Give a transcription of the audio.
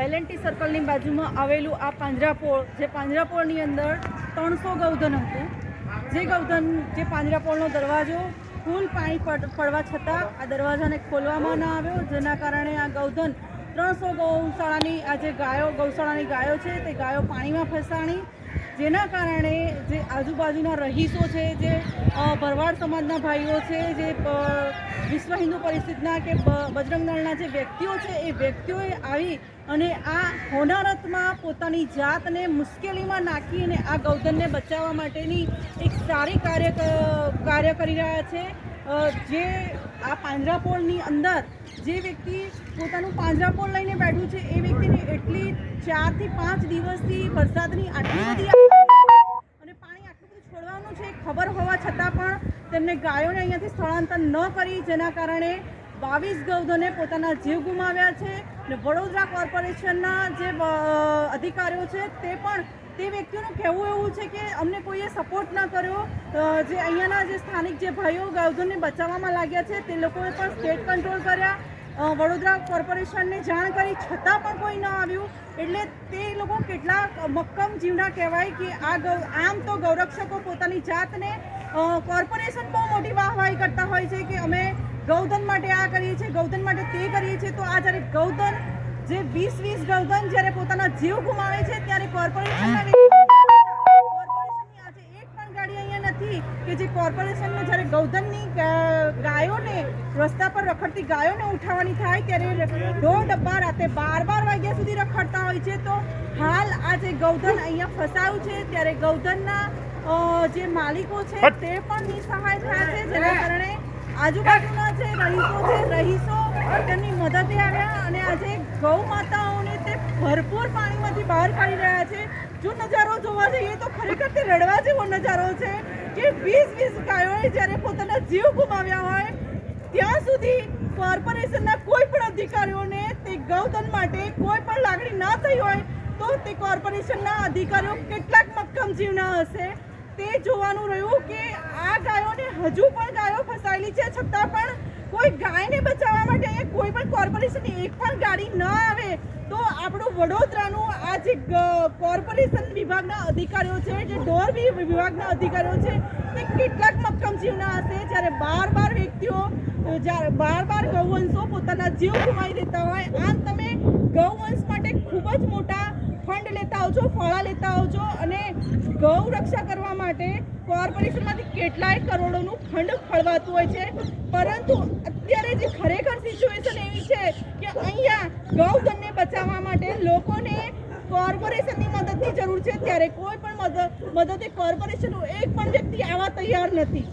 L&T સર્કલની બાજુમાં આવેલું આ પાંજરાપોળ, જે પાંજરાપોળની અંદર ત્રણસો ગૌધન હતું. જે ગૌધન, જે પાંજરાપોળનો દરવાજો ફૂલ પાણી પડ- પડવા છતાં આ દરવાજાને ખોલવામાં ન આવ્યો. જેના કારણે આ ગૌધન ત્રણસો ગૌશાળાની, આ જે ગાયો, ગૌશાળાની ગાયો છે, તે ગાયો પાણીમાં ફસાણી જેના કારણે જે આજુબાજુના રહીશો છે, જે ભરવાડ સમાજના ભાઈઓ છે, જે વિશ્વ હિન્દુ પરિષદના કે બજરંગ દળના જે વ્યક્તિઓ છે, એ વ્યક્તિઓએ આવી અને આ હોનારતમાં પોતાની જાતને મુશ્કેલીમાં નાખી અને આ ગૌધનને બચાવવા માટેની એક સારી કાર્ય કાર્ય કરી રહ્યા છે. જે આ પાંજરાપોળની અંદર જે વ્યક્તિ પોતાનું પાંજરાપોળ લઈને બેઠું છે, એ વ્યક્તિને એટલી ચારથી પાંચ દિવસથી વરસાદની આટલી બધી અને પાણી આટલું બધું છોડવાનું છે ખબર હોવા છતાં પણ તેમને ગાયોને અહીંયાથી સ્થળાંતર ન કરી, જેના કારણે બાવીસ ગૌધને પોતાના જીવ ગુમાવ્યા છે અને વડોદરા કોર્પોરેશનના જે અધિકારીઓ છે તે પણ તે વ્યક્તિઓનું કહેવું એવું છે કે અમને કોઈએ સપોર્ટ ન કર્યો. જે અહીંયાના જે સ્થાનિક જે ભાઈઓ ગૌધનને બચાવવામાં લાગ્યા છે તે લોકોએ પણ સ્ટેટ કંટ્રોલ કર્યા. વડોદરા કોર્પોરેશનને જાણ કરી છતાં પણ કોઈ ન આવ્યું. એટલે તે લોકો કેટલા મક્કમ જીવના કહેવાય કે આ ગૌ, આમ તો ગૌરક્ષકો પોતાની જાતને કોર્પોરેશન બહુ મોટી વાહવાહી કરતા હોય છે કે અમે ગૌધન માટે આ કરીએ છીએ ગૌધન માટે તે કરીએ છીએ. તો આ જ્યારે ગૌધન જે વીસ વીસ ગૌધન જ્યારે પોતાના જીવ ગુમાવે છે ત્યારે કોર્પોરેશનના કોર્પોરેશનની આજે એક પણ ગાડી અહીંયા નથી કે જે કોર્પોરેશનને જ્યારે ગૌધનની ગાયોને રસ્તા પર રખડતી ગાયોને ઉઠાવવાની થાય ત્યારે ઢોર ડબ્બા રાતે બાર બાર વાગ્યા સુધી રખડતા હોય છે. તો હાલ આ જે ગૌધન અહીંયા ફસાયું છે ત્યારે ગૌધનના જે માલિકો છે તે પણ નિસહાય થયા છે જેના કારણે આજુબાજુના જે રહીશો છે, રહીશો તેમની મદદે આવ્યા અને આજે ગૌ માતાઓને તે ભરપૂર પાણીમાંથી બહાર કાઢી રહ્યા છે. જો નજારો જોવા જઈએ તો ખરેખર તે રડવા જેવો નજારો છે કે વીસ વીસ ગાયોએ જ્યારે પોતાના જીવ ગુમાવ્યા હોય, ત્યાં સુધી કોર્પોરેશનના કોઈ પણ અધિકારીઓને તે ગૌધન માટે કોઈ પણ લાગણી ના થઈ હોય, તો તે કોર્પોરેશનના અધિકારીઓ કેટલાક મક્કમ જીવના હશે. તે જોવાનું રહ્યું કે આ ગાયોને હજુ પણ ગાયો ફસાયેલી છે, છતાં પણ કોઈ ગાયને બચાવવા માટે અહીંયા કોઈ પણ કોર્પોરેશનની એક પણ ગાડી ન આવે. તો આપણું વડોદરાનું આ જે કોર્પોરેશન વિભાગના અધિકારીઓ છે, જે ઢોર વિભાગના અધિકારીઓ છે, તે કેટલાક મક્કમ જીવના હશે. જ્યારે બાર બાર વ્યક્તિઓ, જ્યારે બાર બાર ગૌવંશો પોતાના જીવ ગુમાવી દેતા હોય. આમ તમે ગૌવંશ માટે ખૂબ જ મોટા ફંડ લેતા આવજો, ફળા લેતા આવજો અને ગૌ રક્ષા કરવા માટે કોર્પોરેશનમાંથી કેટલાય કરોડોનું ફંડ ફળવાતું હોય છે. પરંતુ અત્યારે જે ખરેખર સિચ્યુએશન એવી છે કે અહીંયા ગૌધનને બચાવવા માટે લોકોને કોર્પોરેશનની મદદની જરૂર છે. ત્યારે કોઈ પણ મદદ મદદે કોર્પોરેશનનું એક પણ વ્યક્તિ આવવા તૈયાર નથી.